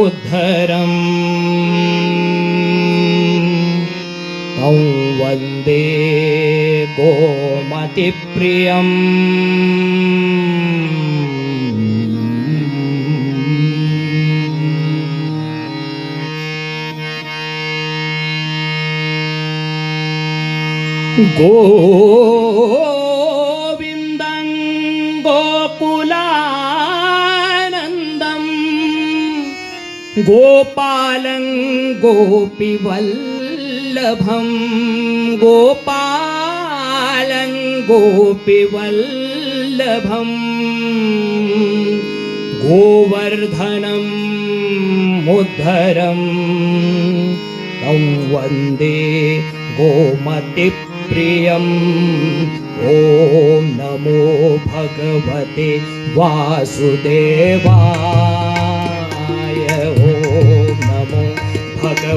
मुद्धरम् तं वन्दे गोमतिप्रियम् गोविन्दं गोपालं गोपिवल्लभं गोपालं गोपिवल्लभम् गोवर्धनं मुद्धरम् तं वन्दे गोमतिप्रियम् ॐ नमो भगवते वासुदेवाय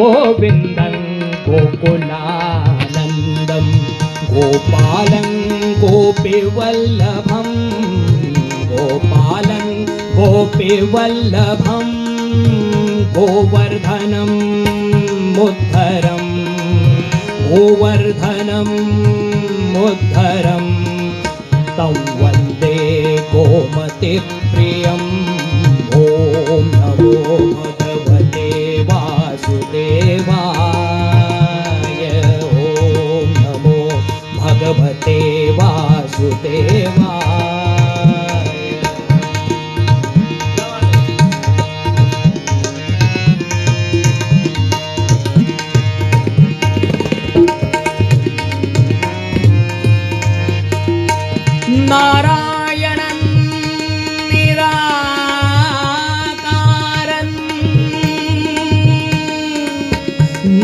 गोविन्दं गोकुलानन्दं गोपालं गोपिवल्लभं गोपालं गोपिवल्लभं गोवर्धनं मुद्धरं गोवर्धनं मुद्धरम् तं वन्दे गोमतिप्रियम्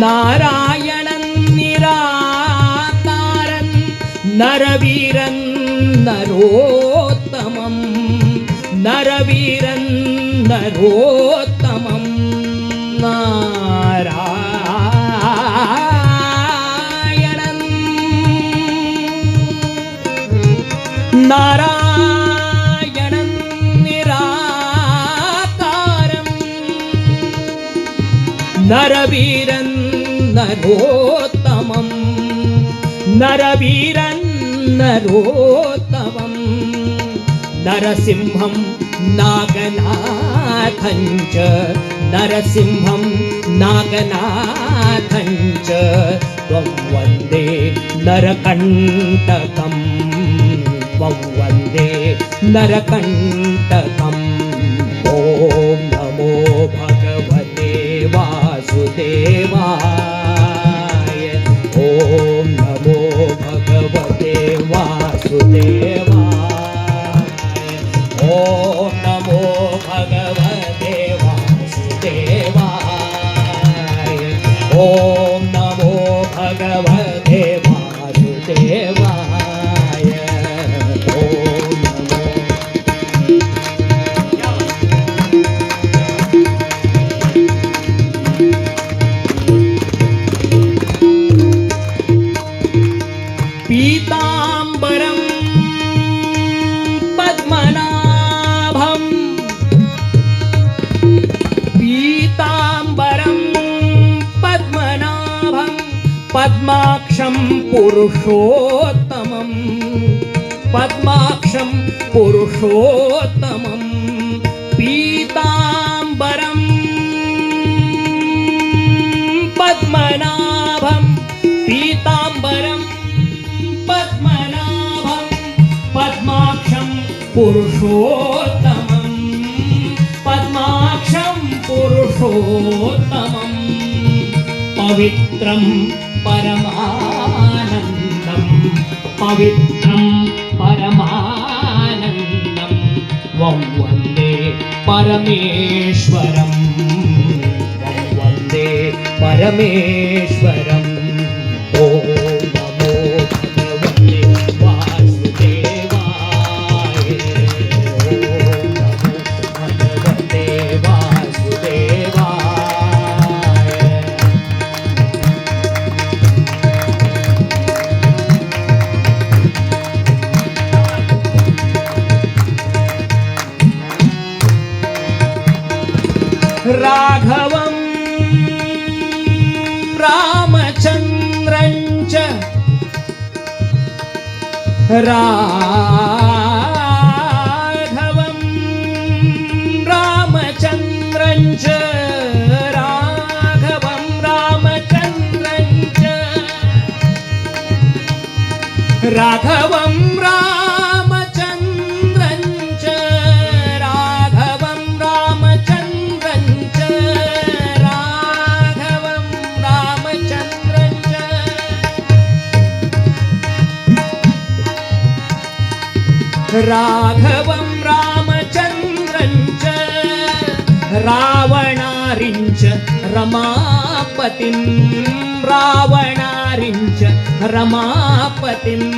നാരായണൻ നിരാതാരൻ നരവീരൻ നരോത്തമം നരവീരൻ നരോത്തമം നാരായണൻ നാരായ നരവീരൻ नरोत्तमं नरवीरन् नरोत्तमं नरसिंहं नागनाथं च, नरसिंहं नागनाथं च, त्वं वंदे नरकण्टकम्, त्वं वंदे नरकण्टकम्। ॐ नमो भगवते वासुदेवाय। Oh. पद्माक्षं पुरुषोत्तमम् पद्माक्षं पुरुषोत्तमम् पीताम्बरम् पद्मनाभं पीताम्बरं पद्मनाभं पद्माक्षं पुरुषोत्तमम् पद्माक्षं पुरुषोत्तमम् പവിത്രം പരമാനന്ദം. പവിത്രം പരമാനന്ദം. വന്ദേ പരമേശ്വരം. വന്ദേ പരമേശ്വരം. राघवं रामचन्द्रं च राघवं रामचन्द्रं च राघवं रामचन्द्रं च ராகவம் ராமச்சந்திரஞ்ச ராவணாரிஞ்ச ரமாபதிம் ராவணாரிஞ்ச ரமாபதிம்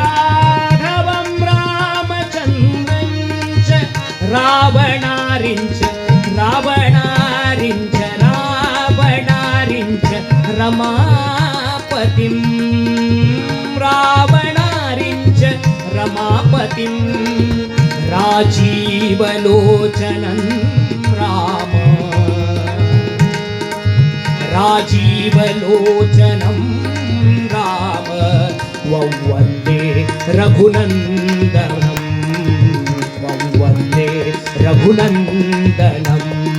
ராகவம் ராமச்சந்திரஞ்ச ராவணாரிஞ்ச ராவணாரிஞ்ச ராவணாரிஞ்ச ரமாபதிம் रमापतिं राजीवलोचनं राम राजीवलोचनं राम त्वं वन्दे रघुनन्दनं त्वं वन्दे रघुनन्दनम्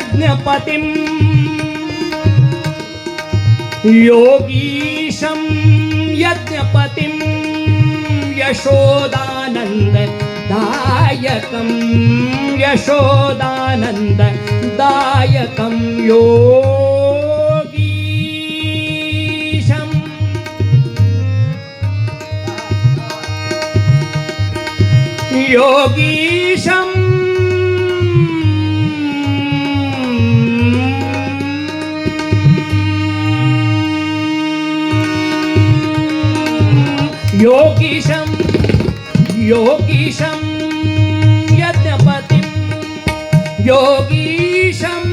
यज्ञपतिं योगीशं यज्ञपतिं यशोदानन्ददायकं यशोदानन्ददायकं योगीशम्। योगीशम् योगीशं योगीशं यज्ञपतिं योगीशं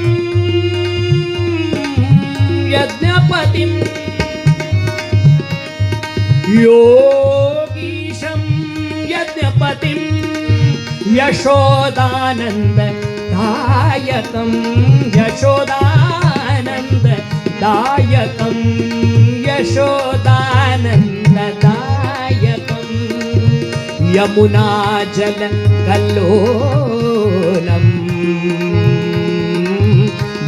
यज्ञपतिं योगीशं यज्ञपतिं यशोदानन्ददायकं यशोदानन्ददायकं यशोदानन्द యమునాజల కల్లోలం.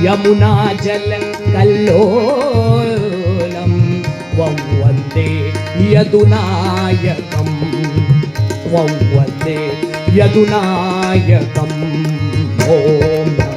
యమునాజల కల్లోలం. వందే యదునాయకం. వందే యదునాయకం. ఓం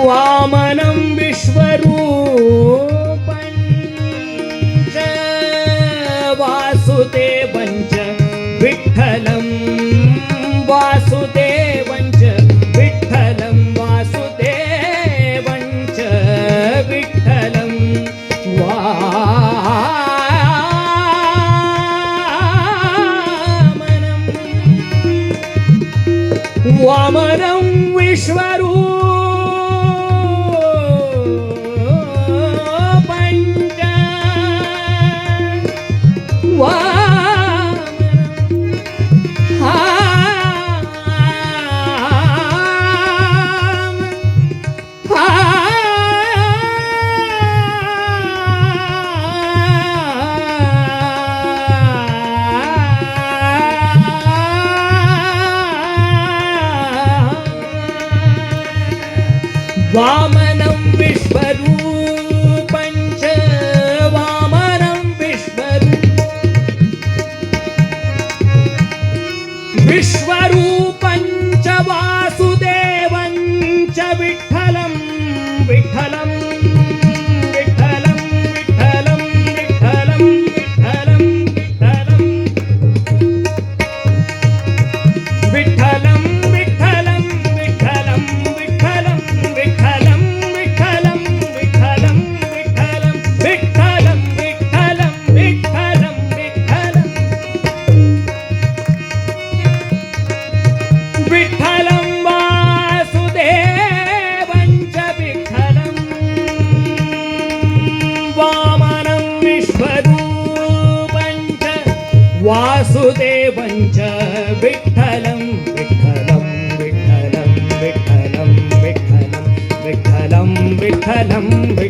वामनं विश्वरूपञ्च वासुदेवञ्च विठ्ठलं वासुदेवञ्च विठ्ठलं वासुदेवञ्च विठ्ठलं वामनं। वामनं विश्व Rama. நம்பி